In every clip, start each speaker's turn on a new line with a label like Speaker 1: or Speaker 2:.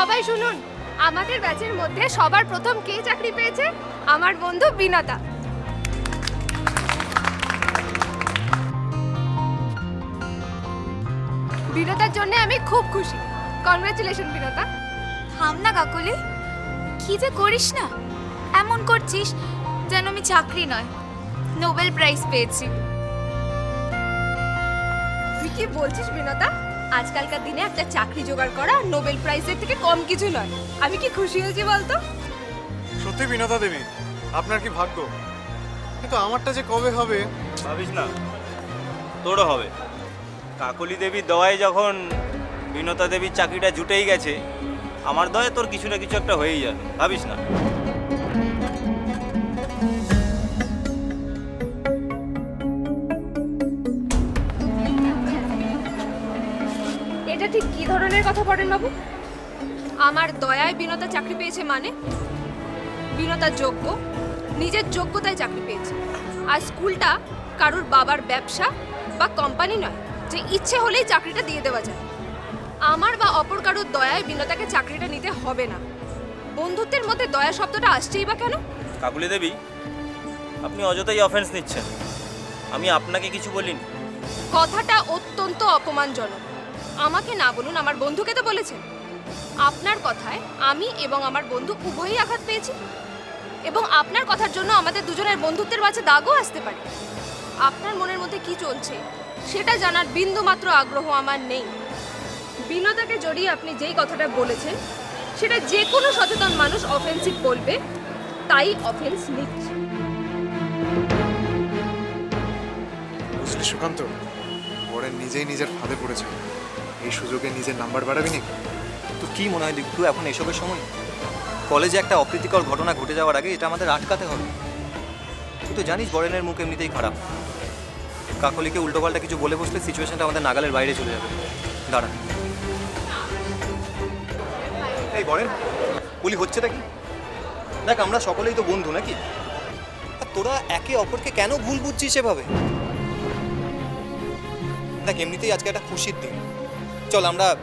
Speaker 1: সবাই শুনুন। আমাদের ব্যাচের মধ্যে সবার প্রথম কে চাকরি পেয়েছে? আমার বন্ধু বিনাতা। বিনতার জন্য আমি খুব খুশি। কনগ্রাচুলেশন বিনতা
Speaker 2: থাম না কাকলি। কি যে করিস না? এমন করছিস যেন আমি চাকরি নয় নোবেল প্রাইজ পেয়েছি।
Speaker 1: তুই কি বলছিস বিনতা আজকালকার দিনে একটা চাকরি জোগাড় করা নোবেল প্রাইজের থেকে কম কিছু নয়। আমি কি খুশি হয়েছি বলতো?
Speaker 3: সত্যি বিনোদা দেবী আপনার কি ভাগ্য? কিন্তু আমারটা যে কবে হবে?
Speaker 4: ভাবিস না। তোরও হবে। কাকলি দেবীর দয়ায় যখন বিনতা দেবীর চাকরিটা জুটেই গেছে আমার দয়ে তোর কিছু না কিছু একটা হয়েই যাবে। ভাবিস না।
Speaker 1: ধরনের কথা পড়েন বাবু। আমার দয়ায় বিনতা চাকরি পেয়েছে মানে? বিনতা যোগ্য নিজের যোগ্যতায় চাকরি পেয়েছে। আর স্কুলটা কারুর বাবার ব্যবসা বা কোম্পানি নয় যে ইচ্ছে হলেই চাকরিটা দিয়ে দেওয়া যায়। আমার বা অপর কারুর দয়ায় বিনতাকে চাকরিটা নিতে হবে না। বন্ধুত্বের মধ্যে দয়া শব্দটা আসছেই বা কেন?
Speaker 4: কাকলি দেবী আপনি অযথাই অফেন্স নিচ্ছেন। আমি আপনাকে কিছু বলিনি।
Speaker 1: কথাটা অত্যন্ত অপমানজনক। আমাকে না বলুন, আমার বন্ধুকে তো বলেছেন। আপনার কথায় আমি এবং আমার বন্ধু উভয়ই আঘাত পেয়েছি। এবং আপনার কথার জন্য আমাদের দুজনের বন্ধুত্বের মাঝে দাগও আসতে পারে। আপনার মনের মধ্যে কি চলছে, সেটা জানার বিন্দুমাত্র আগ্রহ আমার নেই। বিনোদাকে জড়িয়ে আপনি যেই কথাটা বলেছেন, সেটা যে কোনো সচেতন মানুষ অফেন্সিভ বলবে, তাই অফেন্স নিচ্ছে
Speaker 3: বুঝলি সুকান্ত ওরা নিজেই নিজের ফাঁদে পড়েছে। এই সুযোগে নিজের নাম্বার বাড়াবি নাকি?
Speaker 5: তো কি মনে হয় দীপ্তু এখন এসবের সময়? কলেজে একটা অপ্রীতিকর ঘটনা ঘটে যাওয়ার আগে এটা আমাদের আটকাতে হবে। তুই তো জানিস বরেনের মুখ এমনিতেই খারাপ। কাকলিকে উল্টোপাল্টা কিছু বলে বসলে সিচুয়েশনটা আমাদের নাগালের বাইরে চলে যাবে। দাঁড়া। এই বরেন বলি হচ্ছেটা কি? দেখ, আমরা সকলেই তো বন্ধু নাকি? আর তোরা একে অপরকে কেন ভুল বুঝছিস সেভাবে দেখ, এমনিতেই আজকে একটা খুশির দিন। চল, আমরা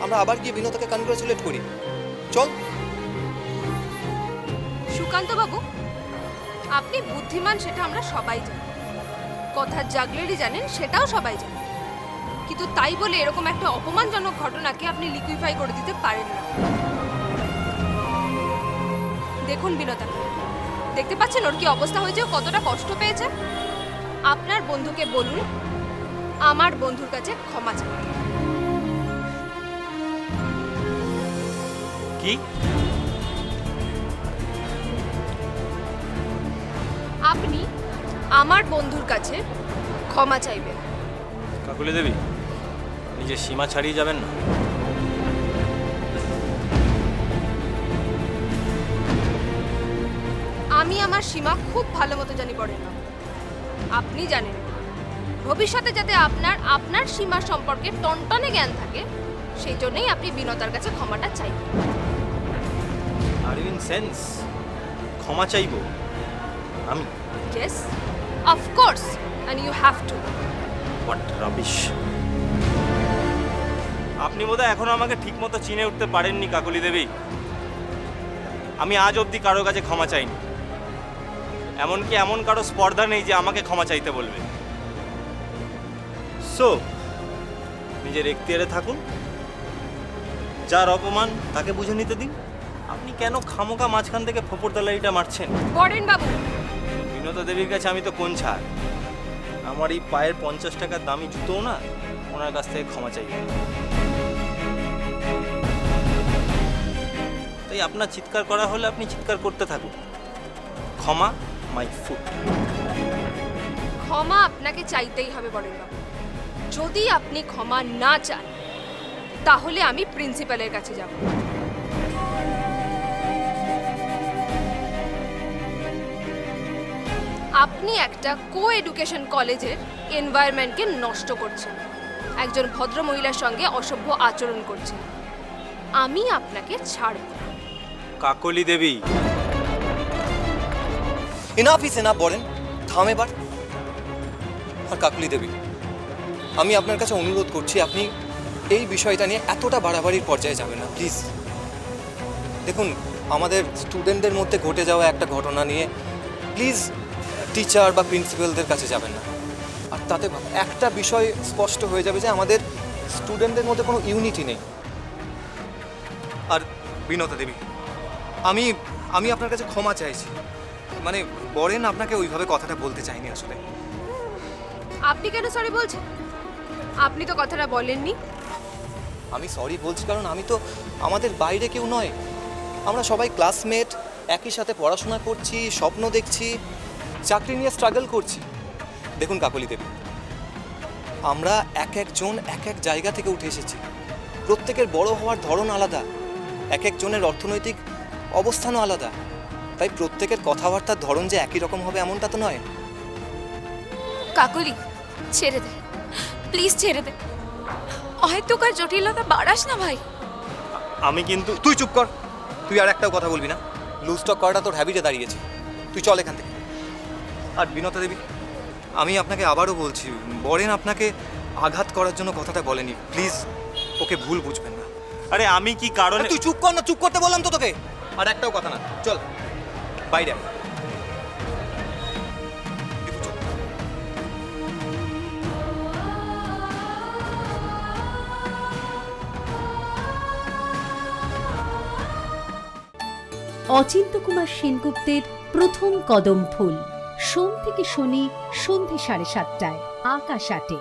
Speaker 5: আমরা আবার গিয়ে বিনোদকে কনগ্রাচুলেট করি। চল।
Speaker 1: সুকান্ত বাবু আপনি বুদ্ধিমান সেটা আমরা সবাই জানি। কথার জাগলেরই জানেন, সেটাও সবাই জানে। কিন্তু তাই বলে এরকম একটা অপমানজনক ঘটনাকে আপনি লিকুইফাই করে দিতে পারেন না। দেখুন বিনতা দেখতে পাচ্ছেন ওর কি অবস্থা হয়েছে? ও কতটা কষ্ট পেয়েছে? আপনার বন্ধুকে বলুন, আমার বন্ধুর কাছে ক্ষমা চাই।
Speaker 4: কি?
Speaker 1: আপনি আমার বন্ধুর কাছে ক্ষমা চাইবেন।
Speaker 4: কাকলি দেবী নিজের সীমা ছাড়িয়ে যাবেন না।
Speaker 1: আমি আমার সীমা খুব ভালো মতো জানি পড়েন না আপনি জানেন ভবিষ্যতে যাতে আপনার আপনার সীমা সম্পর্কে টনটনে জ্ঞান থাকে সেই জন্যই আপনি বিনতার কাছে ক্ষমাটা চাইবেন।
Speaker 4: আর ইন সেন্স ক্ষমা চাইব। আমি।
Speaker 1: Yes of course and you have to
Speaker 4: what rubbish আপনি বোধহয় এখনও আমাকে ঠিকমতো চিনে উঠতে পারেননি কাকলি দেবী। আমি আজ অবধি কারও কাছে ক্ষমা চাইনি। এমনকি এমন কারও স্পর্ধা নেই যে আমাকে ক্ষমা চাইতে বলবে। সো নিজের এখতিয়ারে থাকুন। যার অপমান তাকে বুঝে নিতে দিন। আপনি কেন খামোকা মাঝখান থেকে ফোপর দালাইটা মারছেন?
Speaker 1: বরেন বাবু।
Speaker 4: বিনোদা দেবীর কাছে আমি তো কোন ছাড়? আমার এই পায়ের পঞ্চাশ টাকার দামি জুতোও না ওনার কাছ থেকে ক্ষমা চাই। তাই আপনার চিৎকার করা হলে আপনি চিৎকার করতে থাকুন। ক্ষমা মাই ফুট।
Speaker 1: ক্ষমা আপনাকে চাইতেই হবে বরেন বাবু। যদি আপনি ক্ষমা না চান তাহলে আমি প্রিন্সিপালের কাছে যাব। আপনি একটা কো এডুকেশন কলেজের এনভায়রনমেন্টকে নষ্ট করছেন। একজন ভদ্র মহিলার সঙ্গে অসভ্য আচরণ করছেন। আমি আপনাকে ছাড়ব
Speaker 4: কাকলি দেবী।
Speaker 5: এনাফ ইস এনাফ বলেন। থাম এবার। আর কাকলি দেবী আমি আপনার কাছে অনুরোধ করছি আপনি এই বিষয়টা নিয়ে এতটা বাড়াবাড়ির পর্যায়ে যাবেন না প্লিজ দেখুন আমাদের স্টুডেন্টদের মধ্যে ঘটে যাওয়া একটা ঘটনা নিয়ে প্লিজ টিচার বা প্রিন্সিপালদের কাছে যাবেন না। আর তাতে একটা বিষয় স্পষ্ট হয়ে যাবে যে আমাদের স্টুডেন্টদের মধ্যে কোনো ইউনিটি নেই। আর বিনতা দেবী আমি আমি আপনার কাছে ক্ষমা চাইছি। মানে বরেন আপনাকে ওইভাবে কথাটা বলতে চাইনি আসলে।
Speaker 1: আপনি কেন সরি বলছেন? আপনি তো কথাটা বলেননি।
Speaker 5: আমি সরি বলছি কারণ আমি তো আমাদের বাইরে কেউ নয়। আমরা সবাই ক্লাসমেট একই সাথে পড়াশোনা করছি স্বপ্ন দেখছি। চাকরি নিয়ে স্ট্রাগল করছি। দেখুন কাকলি দেবী আমরা এক একজন এক এক জায়গা থেকে উঠে এসেছি। প্রত্যেকের বড় হওয়ার ধরন আলাদা এক একজনের অর্থনৈতিক অবস্থানও আলাদা। তাই প্রত্যেকের কথাবার্তার ধরন যে একই রকম হবে এমনটা তো নয়।
Speaker 2: কাকলি ছেড়ে দে। প্লিজ ছেড়ে দে। অহেতুকার জটিলতা বাড়াস না ভাই।
Speaker 4: আমি কিন্তু
Speaker 5: তুই চুপ কর। তুই আর একটাও কথা বলবি না। লুজ টক করাটা তোর হ্যাবিটে দাঁড়িয়েছে। তুই চল এখান থেকে। আর বিনতা দেবী আমি আপনাকে আবারও বলছি বরেন আপনাকে আঘাত করার জন্য কথাটা বলেনি। প্লিজ ওকে ভুল বুঝবেন না।
Speaker 4: আরে আমি কি কারণে
Speaker 5: তুই চুপ কর না চুপ করতে বললাম তো তোকে। আর একটাও কথা না চল বাইরে।
Speaker 6: অচিন্ত কুমার সেনগুপ্তের প্রথম কদম ফুল। সোম থেকে শনি সন্ধে সাড়ে সাতটায় আকাশ আটে।